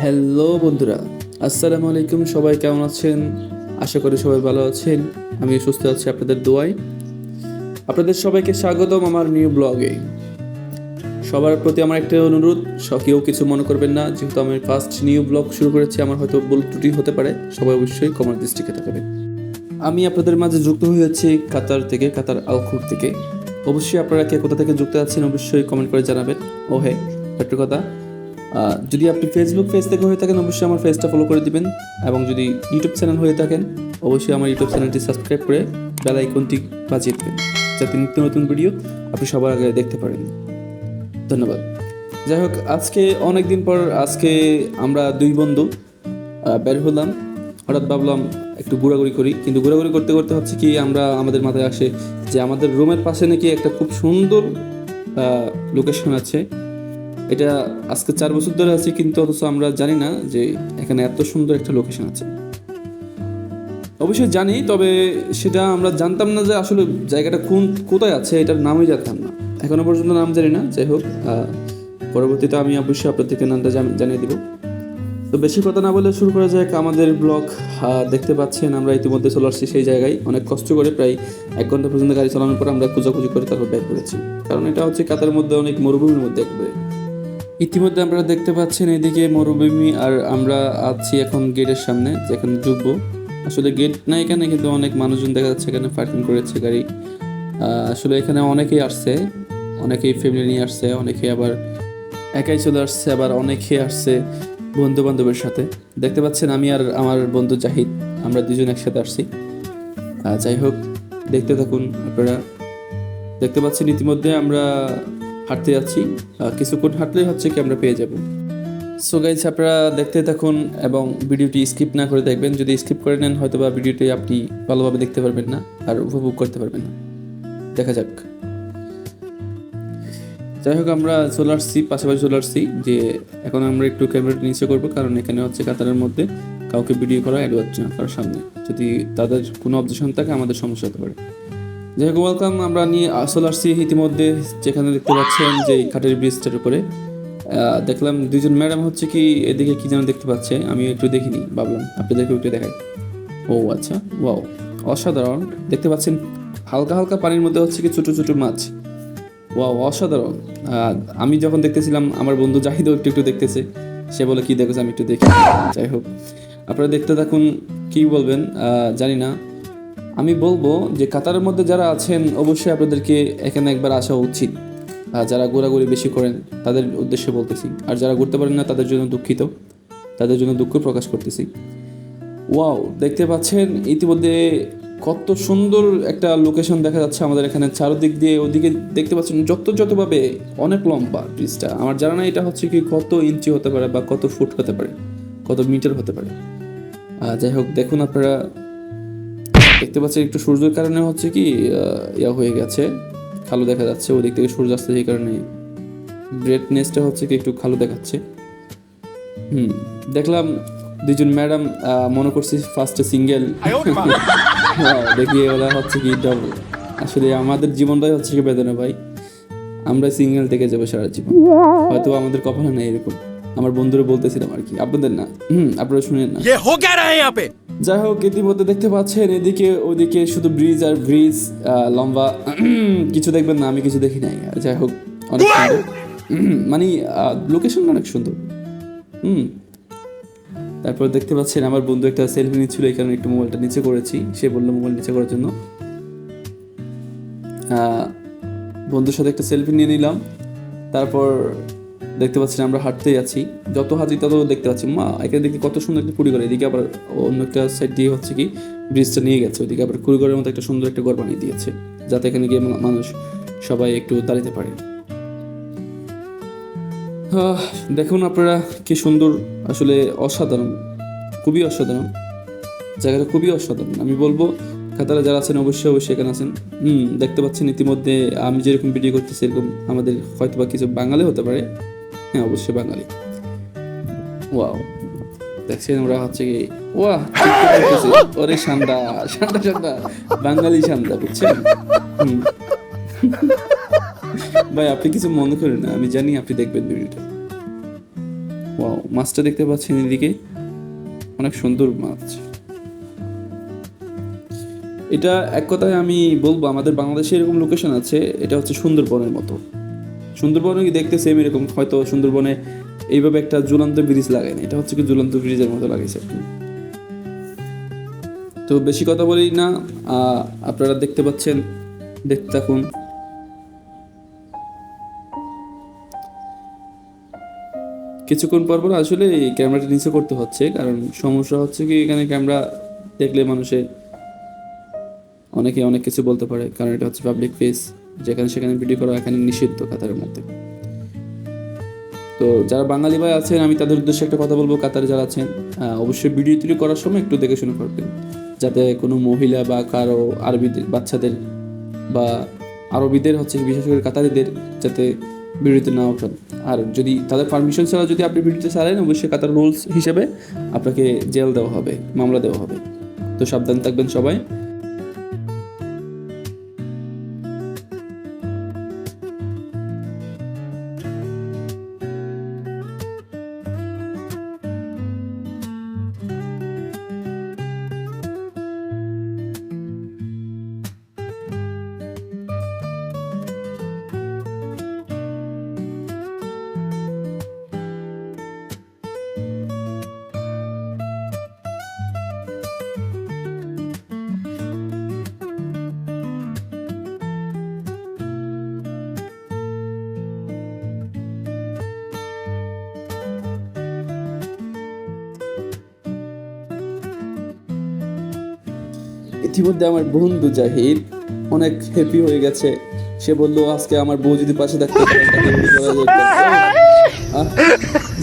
Hello বন্ধুরা। আসসালামু আলাইকুম, সবাই কেমন আছেন? আশা করি সবাই ভালো আছেন। আমি সুস্থ আছি আপনাদের দোয়ায়। আপনাদের সবাইকে স্বাগতম আমার নিউ ব্লগে সবার প্রতি আমার একটা অনুরোধ কেউ কিছু মনে করবেন না। যেহেতু আমি ফার্স্ট নিউ ব্লগ শুরু করেছি, আমার হয়তো ভুল ত্রুটি হতে পারে। সবাই অবশ্যই কমার দৃষ্টিকে থাকবেন। আমি আপনাদের মাঝে যুক্ত হয়েছি কাতার থেকে, কাতার আলখুর থেকে। অবশ্যই আপনারা কে কোথা থেকে যুক্ত আছেন, অবশ্যই কমেন্ট করে জানাবেন। ও হ্যাঁ একটা কথা। যদি আপনি ফেসবুক পেজ থেকে হয়ে থাকেন, অবশ্যই আমার পেজটা ফলো করে দিবেন। এবং যদি ইউটিউব চ্যানেল হয়ে থাকেন, অবশ্যই আমার ইউটিউব চ্যানেলটি সাবস্ক্রাইব করে বেল আইকনটি বাজিয়ে দেবেন, যাতে নিত্য নতুন ভিডিও আপনি সবার আগে দেখতে পারেন। ধন্যবাদ। যাই হোক, আজকে অনেক দিন পর আজকে আমরা দুই বন্ধু বের হলাম। হঠাৎ ভাবলাম একটু ঘোরাঘুরি করি, কিন্তু ঘোরাঘুরি করতে করতে হচ্ছে কি, আমরা আমাদের মাথায় আসে যে আমাদের রুমের পাশে নাকি একটা খুব সুন্দর লোকেশন আছে। এটা আজকে চার বছর ধরে আছে, কিন্তু অথচ আমরা জানি না যে এখানে এত সুন্দর একটা লোকেশন আছে। অবশ্যই জানি, তবে সেটা আমরা জানতাম না যে আসলে জায়গাটা কোন, কোথায় আছে, এটার নামই জানতাম না। এখনও পর্যন্ত নাম জানি না, যাই হোক পরবর্তীতে আমি অবশ্যই আপনাদেরকে নামটা জানিয়ে দিব। তো বেশি কথা না বলে শুরু করা যাক, আমাদের ব্লগ দেখতে পাচ্ছেন আমরা ইতিমধ্যে চলে আসছি সেই জায়গায়। অনেক কষ্ট করে প্রায় এক ঘণ্টা পর্যন্ত গাড়ি চালানোর পর আমরা খোঁজাখুঁজি করে তারপর ব্যাক করেছি। কারণ এটা হচ্ছে কাতার মধ্যে অনেক মরুভূমির মধ্যে একবারে। ইতিমধ্যে আমরা দেখতে পাচ্ছেন এদিকে মরুভূমি আর আমরা আছি এখন গেটের সামনে, যেখানে ঢুকবো। আসলে গেট না এখানে, কিন্তু অনেক মানুষজন দেখা যাচ্ছে এখানে পার্কিং করেছে গাড়ি। আসলে এখানে অনেকেই আসছে, অনেকেই ফ্যামিলি নিয়ে আসছে, অনেকেই আবার একাই চলে আসছে, আবার অনেকে আসছে বন্ধু বান্ধবের সাথে। দেখতে পাচ্ছেন আমি আর আমার বন্ধু জাহিদ, আমরা দুজন একসাথে আসছি। যাই হোক, দেখতে থাকুন আপনারা। দেখতে পাচ্ছেন ইতিমধ্যে আমরা হাঁটতে যাচ্ছি। কিছুক্ষণ হাঁটলেই হচ্ছে কি আমরা পেয়ে যাব। সো গাইজ আপনারা দেখতে থাকুন এবং ভিডিওটি স্কিপ না করে দেখবেন। যদি স্কিপ করে নেন হয়তো বা ভিডিওটি আপনি ভালোভাবে দেখতে পারবেন না আর উপভোগ করতে পারবেন না। দেখা যাক। যাই হোক, আমরা চলে আসছি পাশাপাশি চলে আসছি যে এখন আমরা একটু ক্যামেরাটা নিচে করব, কারণ এখানে হচ্ছে কাতারের মধ্যে কাউকে ভিডিও করা অ্যাড হচ্ছে না কারোর সামনে। যদি তাদের কোনো অবজেকশন থাকে, আমাদের সমস্যা হতে পারে। যাই হোক ওয়েলকাম আমরা নিয়ে চলে আসছি ইতিমধ্যে, যেখানে দেখতে পাচ্ছেন যে কাঠের ব্রিজটার উপরে। দেখলাম দুজন ম্যাডাম হচ্ছে কি, এদিকে কি যেন দেখতে পাচ্ছে, আমি একটু দেখিনি, ভাবলাম আপনাদেরকে একটু দেখাই। ও আচ্ছা ওয়াও অসাধারণ। দেখতে পাচ্ছেন, হালকা হালকা পানির মধ্যে হচ্ছে কি ছোট ছোট মাছ। ওয়াও অসাধারণ। আমি যখন দেখতেছিলাম, আমার বন্ধু জাহিদও একটু একটু দেখতেছে, সে বলে, কি দেখেছে আমি একটু দেখি। যাই হোক আপনারা দেখতে থাকুন, কি বলবেন জানি না। আমি বলব যে কাতারের মধ্যে যারা আছেন, অবশ্যই আপনাদেরকে এখানে একবার আসা উচিত। যারা ঘোরাঘুরি বেশি করেন, তাদের উদ্দেশ্যে বলতেছি। আর যারা ঘুরতে পারেন না, তাদের জন্য দুঃখিত। তাদের জন্য দুঃখ প্রকাশ করতেছি। ওয়াও, দেখতে পাচ্ছেন, ইতিমধ্যে কত সুন্দর একটা লোকেশন দেখা যাচ্ছে আমাদের এখানে চারদিক দিয়ে। ওদিকে দেখতে পাচ্ছেন, যত যতভাবে অনেক লম্বা ব্রিজটা। আমার জানা না এটা হচ্ছে কি কত ইঞ্চি হতে পারে বা কত ফুট হতে পারে, কত মিটার হতে পারে। যাই হোক, দেখুন আপনারা। দেখতে পাচ্ছেন একটু সূর্যের কারণে হচ্ছে কি ইয়া হয়ে গেছে কালো দেখা যাচ্ছে, ওদিক থেকে সূর্য আসছে সেই কারণে ব্রেটনেসটা হচ্ছে কি একটু কালো দেখাচ্ছে। হুম, দেখলাম দুজন ম্যাডাম মনে করছি ফার্স্টে সিঙ্গেল দেখি ওরা হচ্ছে কি ডাবল আসলে আমাদের জীবনটাই হচ্ছে কি বেদনা ভাই। আমরা সিঙ্গেল থেকে যাব সারা জীবন। হয়তো আমাদের কপালে নেই এরকম। আমার বন্ধুরা বলতেছিলাম আর কি। আপনাদের না? হুম, আপনারা শুনেন না। যাই হোক ইতিমধ্যে দেখতে পাচ্ছেন এদিকে ওদিকে শুধু ব্রিজ আর ব্রিজ লম্বা কিছু দেখবেন না আমি কিছু দেখি নাই। যাই হোক অনেক সুন্দর। মানে লোকেশন অনেক সুন্দর। হুম। তারপর দেখতে পাচ্ছেন আমার বন্ধু একটা সেলফি নিচ্ছিল এই কারণে একটু মোবাইলটা নিচে করেছি। সে বলল মোবাইল নিচে করার জন্য। বন্ধুর সাথে একটা সেলফি নিয়ে নিলাম। তারপর দেখতে পাচ্ছেন, আমরা হাঁটতেই আছি। যত হাঁটি তত দেখতে পাচ্ছি। মা, এখানে দেখি কত সুন্দর একটা কুড়িঘর। এদিকে আবার অন্য একটা সাইড দিয়ে হচ্ছে কি ব্রিজটা নিয়ে গেছে। ওইদিকে আবার কুড়িঘরের মতো একটা সুন্দর একটা ঘর বানিয়ে দিয়েছে, যাতে এখানে গিয়ে মানুষ সবাই একটু দাঁড়াতে পারে। দেখুন আপনারা কি সুন্দর, আসলে অসাধারণ, খুবই অসাধারণ। জায়গাটা খুবই অসাধারণ। আমি বলব, কাতারে যারা আছেন, অবশ্যই অবশ্যই এখানে আছেন। হুম, দেখতে পাচ্ছেন ইতিমধ্যে আমি যেরকম ভিডিও করতেছি, এরকম আমাদের হয়তো বা কিছু বাঙালি হতে পারে। হ্যাঁ অবশ্যই বাঙালি। ওয়াও দেখছেন ওরা হচ্ছে কি করতেছে। ওরে বাঙালি বুঝছেন? ভাই, আপনি কিছু মনে করেন না, আমি জানি আপনি দেখবেন ভিডিওটা। ওয়াও মাছটা দেখতে পাচ্ছেন এদিকে। অনেক সুন্দর মাছ। এটা এক কথায় আমি বলব, আমাদের বাংলাদেশে এরকম লোকেশন আছে, এটা হচ্ছে সুন্দরবনের মতো। সুন্দরবনে কি দেখতে সেম এরকম। হয়তো সুন্দরবনে এইভাবে একটা ঝুলন্ত ব্রিজ লাগায় না এটা হচ্ছে কি ঝুলন্ত ব্রিজের মতো লাগাইছে। তো বেশি কথা বলি না। আপনারা দেখতে পাচ্ছেন, দেখতে থাকুন। কিছুক্ষণ পর পর আসলে এই ক্যামেরাটা নিচে করতে হচ্ছে, কারণ সমস্যা হচ্ছে কি এখানে ক্যামেরা দেখলে মানুষের অনেকে অনেক কিছু বলতে পারে, কারণ এটা হচ্ছে পাবলিক ফেস যেখানে সেখানে ভিডিও করা এখানে নিষিদ্ধ কাতারের মধ্যে। তো যারা বাঙালি ভাই আছেন, আমি তাদের উদ্দেশ্যে একটা কথা বলব। কাতারে যারা আছেন অবশ্যই ভিডিও তুলি করার সময় একটু দেখে শুনে করবেন যাতে কোনো মহিলা বা কারও আরবিদের বাচ্চাদের বা আরবিদের হচ্ছে বিশেষ করে কাতারিদের যাতে ভিডিওতে না ওঠেন আর যদি তাদের পারমিশন ছাড়া যদি আপনি ভিডিওতে ছাড়েন, অবশ্যই কাতার রুলস হিসেবে আপনাকে জেল দেওয়া হবে, মামলা দেওয়া হবে। তো সাবধান থাকবেন সবাই। ইতিমধ্যে আমার বন্ধু জাহিদ অনেক হ্যাপি হয়ে গেছে। সে বলল, আজকে আমার বউ যদি পাশে থাকতে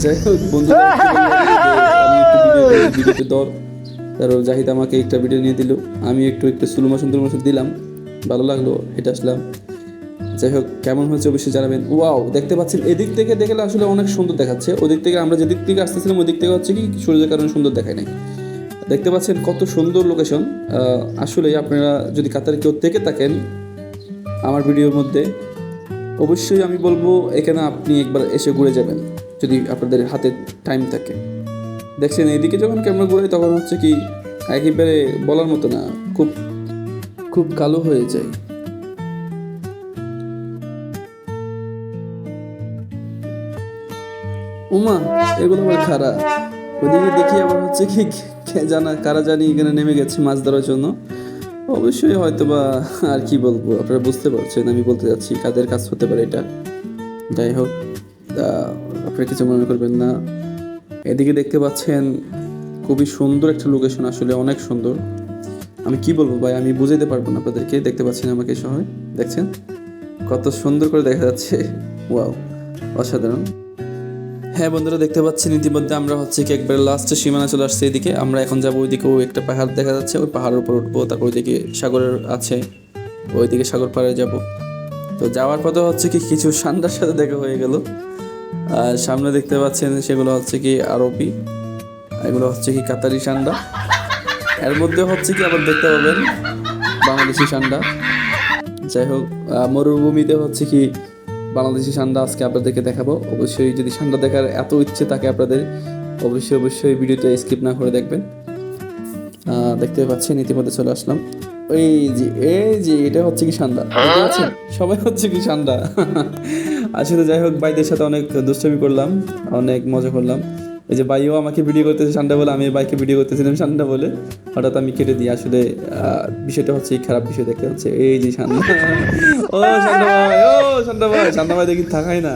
যাই হোক, বন্ধু দর তারপর জাহিদ আমাকে একটা ভিডিও নিয়ে দিল। আমি একটু একটু সুলু মোশন তুলু দিলাম, ভালো লাগল, হেঁটে আসলাম। যাই হোক, কেমন হয়েছে অবশ্যই জানাবেন। ওয়াও দেখতে পাচ্ছেন, এদিক থেকে দেখলে আসলে অনেক সুন্দর দেখাচ্ছে। ওদিক থেকে আমরা যেদিক থেকে আসতেছিলাম, ওদিক থেকে হচ্ছে কি, সূর্যের কারণে সুন্দর দেখায় নাই। দেখতে পাচ্ছেন কত সুন্দর লোকেশন আসলে আপনারা যদি কাতারে কেউ থেকে থাকেন আমার ভিডিওর মধ্যে, অবশ্যই আমি বলব এখানে আপনি একবার এসে ঘুরে যাবেন, যদি আপনাদের হাতে টাইম থাকে। দেখছেন এদিকে যখন ক্যামেরা ঘুরে তখন হচ্ছে কি একেবারে বলার মতো না, খুব খুব কালো হয়ে যায়। উমা, এগুলো আমার খারাপ। ওদিকে দেখি আবার হচ্ছে কে জানা, কারা জানি এখানে নেমে গেছে মাছ ধরার জন্য। অবশ্যই হয়তো বা আর কি বলব, আপনারা বুঝতে পারছেন, আমি বলতে যাচ্ছি, কাদের কাজ হতে পারে এটা। যাই হোক আপনারা কিছু মনে করবেন না। এদিকে দেখতে পাচ্ছেন, খুবই সুন্দর একটা লোকেশন আসলে অনেক সুন্দর। আমি কি বলব ভাই, আমি বুঝাইতে পারব না আপনাদেরকে, দেখতে পাচ্ছেন আমাকে সবাই, দেখছেন? কত সুন্দর করে দেখা যাচ্ছে, ওয়াও, অসাধারণ। হ্যাঁ বন্ধুরা, দেখতে পাচ্ছেন, ইতিমধ্যে আমরা হচ্ছে কি একবার লাস্টে সীমানা চলে আসছে এদিকে। আমরা এখন যাব ওইদিকেও একটা পাহাড় দেখা যাচ্ছে, ওই পাহাড়ের উপর উঠবো, তারপর ওইদিকে সাগরের আছে, ওইদিকে সাগর পাড়ে যাব। তো যাওয়ার পথে হচ্ছে কি কিছু সান্ডার সাথে দেখা হয়ে গেল। আর সামনে দেখতে পাচ্ছেন সেগুলো হচ্ছে কি আরবি, এগুলো হচ্ছে কি কাতারি সান্ডা। এর মধ্যে হচ্ছে কি আবার দেখতে পাবেন বাংলাদেশি সান্ডা। যাই হোক মরুভূমিতে হচ্ছে কি বাংলাদেশি সান্ডা আজকে আপনাদেরকে দেখাবো। অবশ্যই যদি সান্ডা দেখার এত ইচ্ছে থাকে আপনাদের অবশ্যই অবশ্যই ভিডিওটা স্কিপ না করে দেখবেন। আহ, দেখতে পাচ্ছেন ইতিমধ্যে চলে আসলাম। এই যে এই যে এটা হচ্ছে কি সান্ডা? আচ্ছা সবাই হচ্ছে কি সান্ডা? আসলে যাই হোক ভাইদের সাথে অনেক দুষ্টামি করলাম অনেক মজা করলাম। এই যে ভাইও আমাকে ভিডিও করতেছে সান্ডা বলে, আমি বাইকে ভিডিও করতেছিলাম সান্ডা বলে, হঠাৎ আমি কেটে দিই। আসলে বিষয়টা হচ্ছে খারাপ বিষয় দেখতে হচ্ছে। এই যে সান্ডা ও ভাই ও ভাই ভাই দেখি থাকাই না।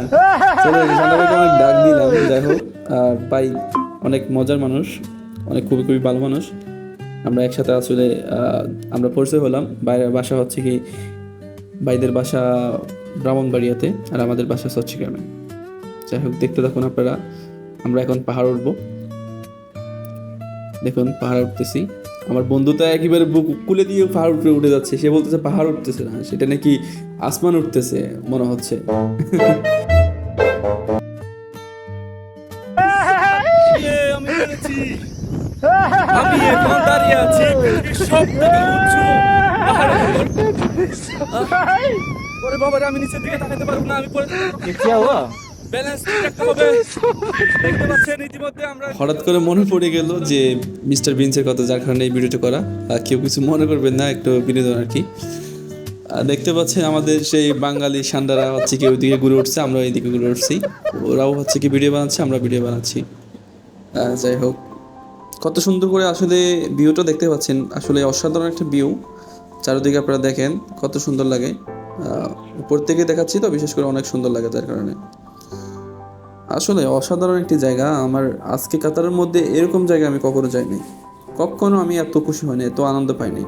চলে ভাইকে অনেক ডাক দিলাম, যাই হোক। ভাই অনেক মজার মানুষ, অনেক খুবই খুবই ভালো মানুষ। আমরা একসাথে আসলে আমরা পরিচয় হলাম। বাইরের বাসা হচ্ছে কি, ভাইদের বাসা ব্রাহ্মণবাড়িয়াতে, আর আমাদের বাসা চট্টগ্রামে যাই হোক, দেখতে থাকুন আপনারা। আমরা এখন পাহাড় উঠবো দেখুন পাহাড় উঠতেছি আমার বন্ধু তো একেবারে বুক কুলে দিয়ে পাহাড় উপরে উঠে যাচ্ছে সে বলতেছে পাহাড় উঠতেছে না সেটা নাকি আসমান উঠতেছে মনে হচ্ছে আমি এখন দাঁড়িয়ে আছি সব থেকে উঁচু পাহাড়ের উপর। আহ! ওরে বাবা আমি নিচের দিকে তাকাতে পারব না আমি পড়ে। क्या হঠাৎ করে মনে পড়ে গেল যে মিস্টার বিনসের কথা যার কারণে এই ভিডিওটা করা। আর কেউ কিছু মনে করবেন না, একটু বিনোদন আর কি। দেখতে পাচ্ছেন আমাদের সেই বাঙালি সান্ডারা হচ্ছে কি ওইদিকে ঘুরে উঠছে আমরা এইদিকে ঘুরে উঠছি। ওরাও হচ্ছে কি ভিডিও বানাচ্ছে, আমরা ভিডিও বানাচ্ছি। যাই হোক। কত সুন্দর করে আসলে ভিউটা দেখতে পাচ্ছেন। আসলে অসাধারণ একটা ভিউ। চারিদিকে আপনারা দেখেন, কত সুন্দর লাগে। উপর থেকে দেখাচ্ছি তো, বিশেষ করে অনেক সুন্দর লাগে যার কারণে। আসলে অসাধারণ একটি জায়গা। আমার আজকে কাতারের মধ্যে এরকম জায়গা আমি কখনো যাইনি। কখনো আমি এত খুশি হয়নি এত আনন্দ পাইনি।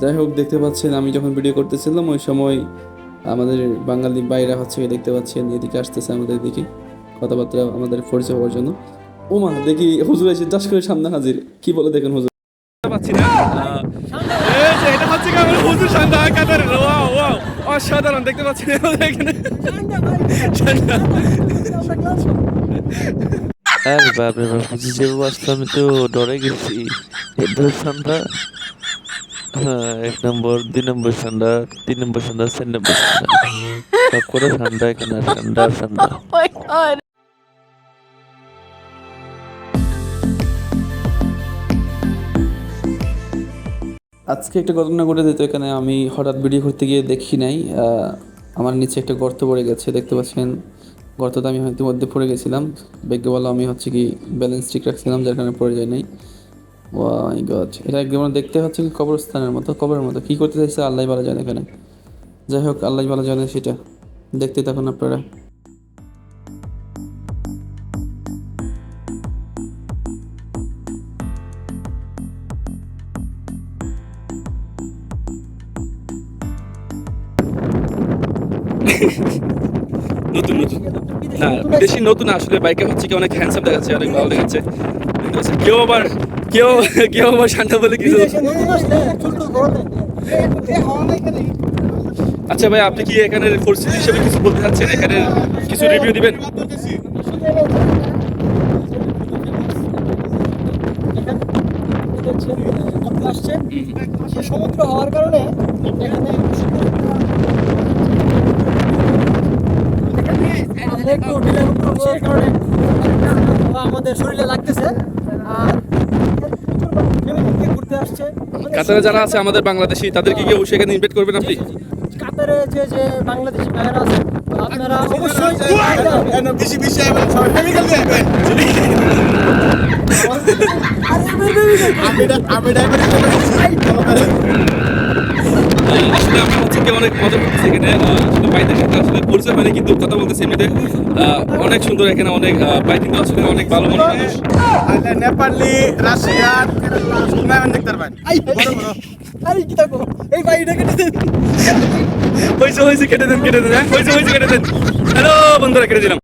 যাই হোক, দেখতে পাচ্ছেন, আমি যখন ভিডিও করতেছিলাম, ওই সময় আমাদের বাঙালি বাইরা হচ্ছে দেখতে পাচ্ছেন, এদিকে আসতেছে আমাদের দিকে কথাবার্তা আমাদের পরিচয় হওয়ার জন্য। ও মা দেখি হুজুর এসে চাষ করে সামনে হাজির। কি বলে দেখেন হুজুর? পাচ্ছি না। এটা হচ্ছে হুজুর অসাধারণ দেখতে পাচ্ছেন এখানে। আরে বাপরে বাপ যে আমি তো ডরে গেছি। হ্যাঁ এক নম্বর দুই নম্বর সন্ধ্যা তিন নম্বর সন্ধ্যা চার নম্বর সন্ধ্যা সব করে ঠান্ডা এখানে ঠান্ডা ঠান্ডা আজকে একটা ঘটনা ঘটে যেত এখানে আমি হঠাৎ ভিডিও করতে গিয়ে দেখি নাই। আমার নিচে একটা গর্ত পড়ে গেছে, দেখতে পাচ্ছেন? গর্ততে আমি হয়তো মধ্যে পড়ে গেছিলাম। ভাগ্য বলো আমি হচ্ছে কি ব্যালেন্স ঠিক রাখছিলাম, যার কারণে পড়ে যায় নাই। ওয়াই গড, এটা একদম দেখতে হচ্ছে কি কবরস্থানের মতো, কবরের মতো। কী করতে চাইছে আল্লাহ ভালো জানে এখানে। যাই হোক আল্লাহ ভালো জানে সেটা। দেখতে থাকুন আপনারা। না বেশি নতুন আসলে বাইকে হচ্ছে কি অনেক হ্যান্ডসাম দেখাচ্ছে অনেক ভালো দেখাচ্ছে। কেউ আবার কেউ কেউ আবার শান্তা বলে কিছু আচ্ছা ভাই আপনি কি এখানের পরিস্থিতি হিসেবে কিছু বলতে চাচ্ছেন? এখানে কিছু রিভিউ দিবেন? সমুদ্র হওয়ার কারণে এখানে আমরা একটু ঢিলের উপর উঠছি, এই কারণে আমাদের শরীরে লাগতেছে আর ঘুরতে আসছে কাতারে যারা আছে আমাদের বাংলাদেশি তাদেরকে কি অবশ্যই এখানে ইনভাইট করবেন আপনি কাতারে যে যে বাংলাদেশি ভাইয়েরা আছে আপনারা অবশ্যই বেশি বেশি আইবেন সবাই কেমিক্যাল দিয়ে আইবেন আমি আমি ড্রাইভার আসলে আমি হচ্ছে কি অনেক মজা করতেছি এখানে। ভাইদের সাথে আসলে পরিচয় হয়নি কিন্তু কথা বলতেছি এমনিতে। অনেক সুন্দর এখানে অনেক ভাই কিন্তু আসলে অনেক ভালো মনে মানুষ নেপালি রাশিয়ান সুনামেন দেখতে পারবেন আরে কি থাকো এই ভাইটা কেটে দেন। হয়েছে হয়েছে কেটে দেন কেটে দেন হ্যাঁ? হয়েছে হয়েছে কেটে দেন। হ্যালো বন্ধুরা কেটে দিলাম।